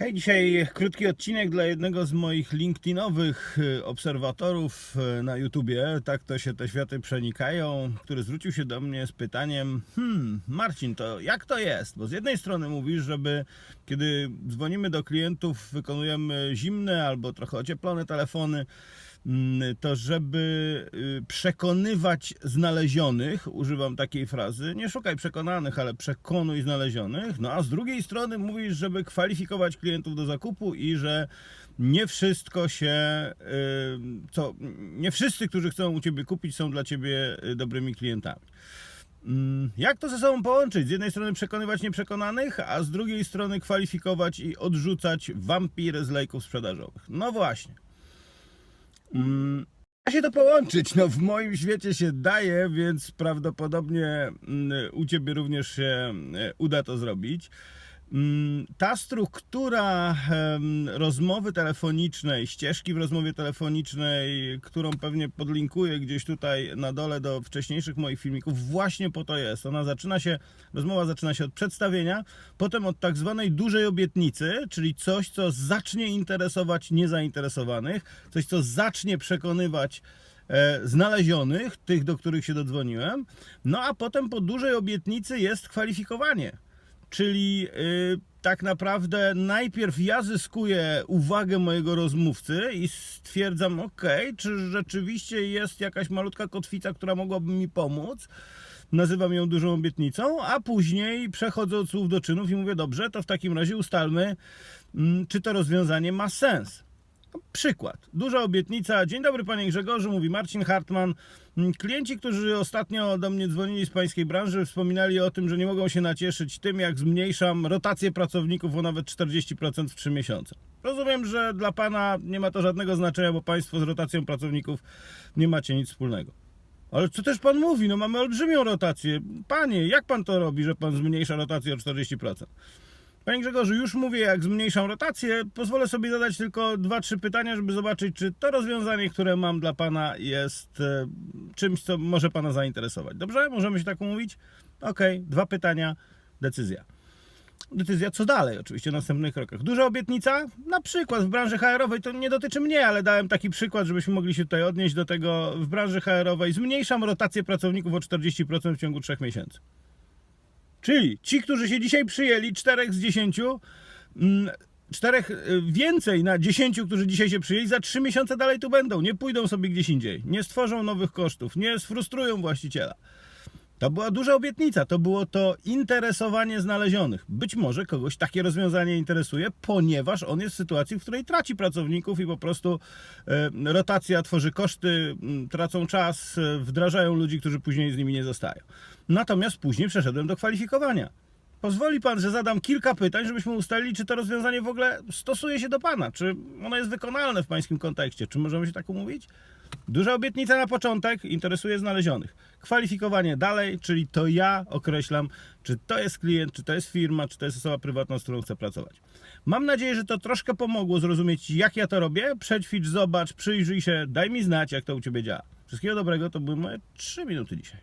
Hej, dzisiaj krótki odcinek dla jednego z moich LinkedInowych y, obserwatorów y, na YouTubie, tak to się te światy przenikają, który zwrócił się do mnie z pytaniem: Hmm, Marcin, to jak to jest? Bo z jednej strony mówisz, żeby kiedy dzwonimy do klientów, wykonujemy zimne albo trochę ocieplone telefony, to żeby y, przekonywać znalezionych, używam takiej frazy, nie szukaj przekonanych, ale przekonuj znalezionych, no a z drugiej strony mówisz, żeby kwalifikować klientów do zakupu i że nie wszystko się, y, co, nie wszyscy, którzy chcą u Ciebie kupić są dla Ciebie y, dobrymi klientami. Mm, Jak to ze sobą połączyć? Z jednej strony przekonywać nieprzekonanych, a z drugiej strony kwalifikować i odrzucać wampiry z lejków sprzedażowych. No właśnie. Mm, Da się to połączyć. No, w moim świecie się daje, więc prawdopodobnie mm, u Ciebie również się e, uda to zrobić. Mm, Ta struktura rozmowy telefonicznej, ścieżki w rozmowie telefonicznej, którą pewnie podlinkuję gdzieś tutaj na dole do wcześniejszych moich filmików, właśnie po to jest. Ona zaczyna się, rozmowa zaczyna się od przedstawienia, potem od tak zwanej dużej obietnicy, czyli coś, co zacznie interesować niezainteresowanych, coś, co zacznie przekonywać e, znalezionych, tych, do których się dodzwoniłem. No a potem po dużej obietnicy jest kwalifikowanie. Czyli y, tak naprawdę najpierw ja zyskuję uwagę mojego rozmówcy i stwierdzam, ok, czy rzeczywiście jest jakaś malutka kotwica, która mogłaby mi pomóc. Nazywam ją dużą obietnicą, a później przechodzę od słów do czynów i mówię, dobrze, to w takim razie ustalmy, mm, czy to rozwiązanie ma sens. Przykład. Duża obietnica. Dzień dobry panie Grzegorzu, mówi Marcin Hartman. Mm, Klienci, którzy ostatnio do mnie dzwonili z pańskiej branży, wspominali o tym, że nie mogą się nacieszyć tym, jak zmniejszam rotację pracowników o nawet 40% w 3 miesiące. Rozumiem, że dla pana nie ma to żadnego znaczenia, bo państwo z rotacją pracowników nie macie nic wspólnego. Ale co też pan mówi? No mamy olbrzymią rotację. Panie, jak pan to robi, że pan zmniejsza rotację o 40%? Panie Grzegorzu, już mówię, jak zmniejszam rotację. Pozwolę sobie zadać tylko dwa, trzy pytania, żeby zobaczyć, czy to rozwiązanie, które mam dla Pana, jest e, czymś, co może Pana zainteresować. Dobrze? Możemy się tak umówić? Okej, dwa pytania, decyzja. Decyzja, co dalej, oczywiście w następnych krokach. Duża obietnica, na przykład w branży HR-owej, to nie dotyczy mnie, ale dałem taki przykład, żebyśmy mogli się tutaj odnieść do tego. W branży HR-owej zmniejszam rotację pracowników o 40% w ciągu 3 miesięcy. Czyli ci, którzy się dzisiaj przyjęli, czterech z dziesięciu, mm, czterech y, więcej na dziesięciu, którzy dzisiaj się przyjęli, za trzy miesiące dalej tu będą. Nie pójdą sobie gdzieś indziej. Nie stworzą nowych kosztów, nie sfrustrują właściciela. To była duża obietnica, to było to interesowanie znalezionych. Być może kogoś takie rozwiązanie interesuje, ponieważ on jest w sytuacji, w której traci pracowników i po prostu e, rotacja tworzy koszty, tracą czas, e, wdrażają ludzi, którzy później z nimi nie zostają. Natomiast później przeszedłem do kwalifikowania. Pozwoli pan, że zadam kilka pytań, żebyśmy ustalili, czy to rozwiązanie w ogóle stosuje się do pana, czy ono jest wykonalne w pańskim kontekście, czy możemy się tak umówić? Duża obietnica na początek, interesuje znalezionych. Kwalifikowanie dalej, czyli to ja określam, czy to jest klient, czy to jest firma, czy to jest osoba prywatna, z którą chcę pracować. Mam nadzieję, że to troszkę pomogło zrozumieć, jak ja to robię. Przećwicz, zobacz, przyjrzyj się, daj mi znać, jak to u Ciebie działa. Wszystkiego dobrego, to były moje 3 minuty dzisiaj.